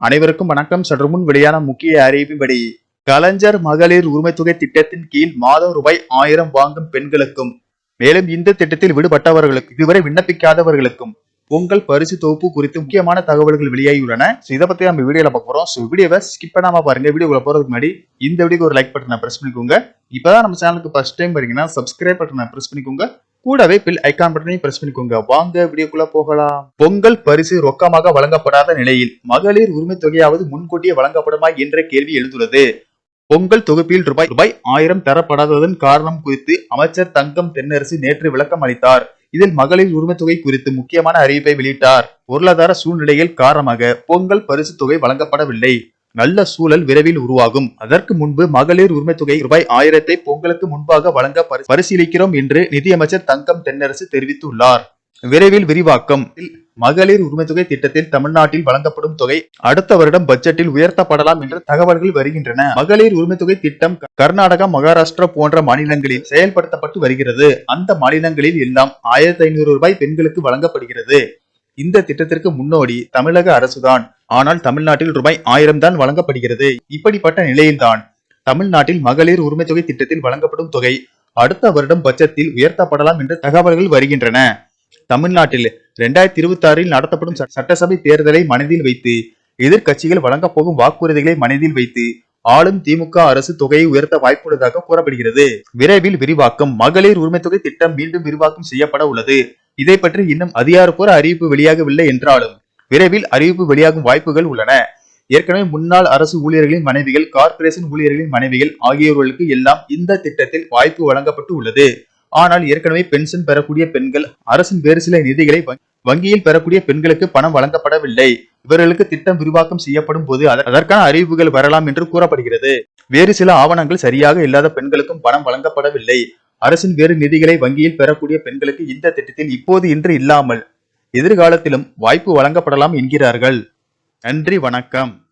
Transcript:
அனைவருக்கும் வணக்கம். சற்று முன் வெளியான முக்கிய அறிவிப்பின்படி கலைஞர் மகளிர் உரிமைத்தொகை திட்டத்தின் கீழ் மாதம் ரூபாய் ஆயிரம் வாங்கும் பெண்களுக்கும் மேலும் இந்த திட்டத்தில் விடுபட்டவர்களுக்கு இதுவரை விண்ணப்பிக்காதவர்களுக்கும் பொங்கல் பரிசு தொகுப்பு குறித்து முக்கியமான தகவல்கள் வெளியாகியுள்ளன. இதை பத்தி நம்ம வீடியோல பார்க்க போறோம். ஸோ வீடியோவை ஸ்கிப் பண்ணாம பாருங்க. வீடியோக்குள்ள போறதுக்கு முன்னாடி இந்த வீடியோக்கு ஒரு லைக் பட்டனை பிரஸ் பண்ணிக்கோங்க. இப்பதான் நம்ம சேனலுக்கு ஃபர்ஸ்ட் டைம் வரீங்கன்னா சப்ஸ்கிரைப் பட்டனை பிரஸ் பண்ணிக்கோங்க. கூடவே பில் ஐகான் பட்டனையும் பிரஸ் பண்ணிக்கோங்க. வாங்க வீடியோக்குள்ள போகலாம். பொங்கல் பரிசு ரொக்கமாக வழங்கப்படாத நிலையில் மகளிர் உரிமை தொகையாவது முன்கூட்டியே வழங்கப்படுமா என்ற கேள்வி எழுந்துள்ளது. பொங்கல் தொகுப்பில் ரூபாய் ரூபாய் ஆயிரம் தரப்படாததன் காரணம் குறித்து அமைச்சர் தங்கம் தென்னரசு நேற்று விளக்கம் அளித்தார். இதில் மகளிர் உரிமை தொகை குறித்து முக்கியமான அறிவிப்பை வெளியிட்டார். பொருளாதார சூழ்நிலையில் காரணமாக பொங்கல் பரிசு தொகை வழங்கப்படவில்லை. நல்ல சூழல் விரைவில் உருவாகும். அதற்கு முன்பு மகளிர் உரிமை தொகை ரூபாய் ஆயிரத்தை பொங்கலுக்கு முன்பாக வழங்க பரிசீலிக்கிறோம் என்று நிதியமைச்சர் தங்கம் தென்னரசு தெரிவித்துள்ளார். விரைவில் விரிவாக்கம். மகளிர் உரிமை தொகை திட்டத்தில் தமிழ்நாட்டில் வழங்கப்படும் தொகை அடுத்த வருடம் பட்ஜெட்டில் உயர்த்தப்படலாம் என்ற தகவல்கள் வருகின்றன. மகளிர் உரிமை தொகை திட்டம் கர்நாடகா மகாராஷ்டிரா போன்ற மாநிலங்களில் செயல்படுத்தப்பட்டு வருகிறது. அந்த மாநிலங்களில் எல்லாம் ஆயிரத்தி ஐநூறு ரூபாய் பெண்களுக்கு வழங்கப்படுகிறது. இந்த திட்டத்திற்கு முன்னோடி தமிழக அரசுதான். ஆனால் தமிழ்நாட்டில் ரூபாய் ஆயிரம் தான் வழங்கப்படுகிறது. இப்படிப்பட்ட நிலையில்தான் தமிழ்நாட்டில் மகளிர் உரிமை தொகை திட்டத்தில் வழங்கப்படும் தொகை அடுத்த வருடம் பட்ஜெட்டில் உயர்த்தப்படலாம் என்ற தகவல்கள் வருகின்றன. தமிழ்நாட்டில் இரண்டாயிரத்தி இருபத்தி ஆறில் நடத்தப்படும் சட்டசபை தேர்தலை மனதில் வைத்து எதிர்க்கட்சிகள் வழங்கப் போகும் வாக்குறுதிகளை மனதில் வைத்து ஆளும் திமுக அரசு தொகையை உயர்த்த வாய்ப்புள்ளதாக கூறப்படுகிறது. விரைவில் விரிவாக்கம் மகளிர் உரிமை தொகை திட்டம் மீண்டும் விரிவாக்கம் செய்யப்பட உள்ளது. இதை பற்றி இன்னும் அதிகாரப்பூர்வ அறிவிப்பு வெளியாகவில்லை என்றாலும் விரைவில் அறிவிப்பு வெளியாகும் வாய்ப்புகள் உள்ளன. ஏற்கனவே முன்னாள் அரசு ஊழியர்களின் மனைவிகள் கார்ப்பரேஷன் ஊழியர்களின் மனைவிகள் ஆகியோர்களுக்கு எல்லாம் இந்த திட்டத்தில் வாய்ப்பு வழங்கப்பட்டு உள்ளது. ஆனால் ஏற்கனவே பென்ஷன் பெறக்கூடிய பெண்கள் அரசின் வேறு சில நிதிகளை வங்கியில் பெறக்கூடிய பெண்களுக்கு பணம் வழங்கப்படவில்லை. இவர்களுக்கு திட்டம் விரிவாக்கம் செய்யப்படும் போது அதற்கான அறிவிப்புகள் வரலாம் என்று கூறப்படுகிறது. வேறு சில ஆவணங்கள் சரியாக இல்லாத பெண்களுக்கும் பணம் வழங்கப்படவில்லை. அரசின் வேறு நிதிகளை வங்கியில் பெறக்கூடிய பெண்களுக்கு இந்த திட்டத்தில் இப்போது இன்று இல்லாமல் எதிர்காலத்திலும் வாய்ப்பு வழங்கப்படலாம் என்கிறார்கள். நன்றி வணக்கம்.